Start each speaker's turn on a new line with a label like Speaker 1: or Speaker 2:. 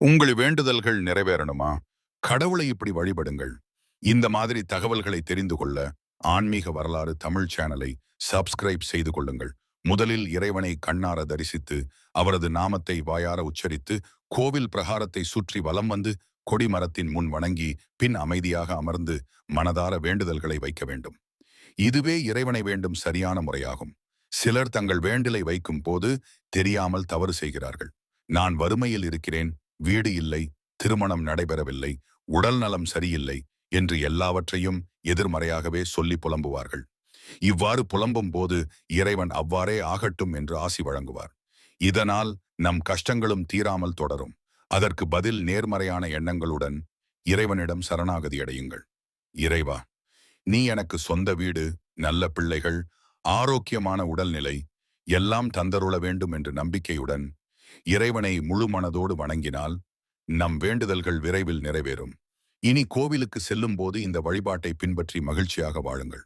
Speaker 1: உங்கள் வேண்டுதல்கள் நிறைவேறணுமா? கடவுளை இப்படி வழிபடுங்கள். இந்த மாதிரி தகவல்களை தெரிந்து கொள்ள ஆன்மீக வரலாறு தமிழ் சேனலை சப்ஸ்கிரைப் செய்து கொள்ளுங்கள். முதலில் இறைவனை கண்ணார தரிசித்து அவரது நாமத்தை வாயார உச்சரித்து கோவில் பிரகாரத்தை சுற்றி வலம் வந்து கொடிமரத்தின் முன் வணங்கி பின் அமைதியாக அமர்ந்து மனதார வேண்டுதல்களை வைக்க வேண்டும். இதுவே இறைவனை வேண்டும் சரியான முறையாகும். சிலர் தங்கள் வேண்டலை வைக்கும் போது தெரியாமல் தவறு செய்கிறார்கள். நான் வறுமையில் இருக்கிறேன் வீடு இல்லை திருமணம் நடைபெறவில்லை உடல் நலம் சரியில்லை என்று எல்லாவற்றையும் எதிர்மறையாகவே சொல்லி புலம்புவார்கள். இவ்வாறு புலம்பும் போது இறைவன் அவ்வாறே ஆகட்டும் என்று ஆசி வழங்குவார். இதனால் நம் கஷ்டங்களும் தீராமல் தொடரும். அதற்கு பதில் நேர்மறையான எண்ணங்களுடன் இறைவனிடம் சரணாகதி அடையுங்கள் இறைவா நீ எனக்கு சொந்த வீடு நல்ல பிள்ளைகள் ஆரோக்கியமான உடல்நிலை எல்லாம் தந்தருள வேண்டும் என்று நம்பிக்கையுடன் இறைவனை முழு மனதோடு வணங்கினால் நம் வேண்டுதல்கள் விரைவில் நிறைவேறும். இனி கோவிலுக்கு செல்லும் போது இந்த வழிபாட்டை பின்பற்றி மகிழ்ச்சியாக வாழுங்கள்.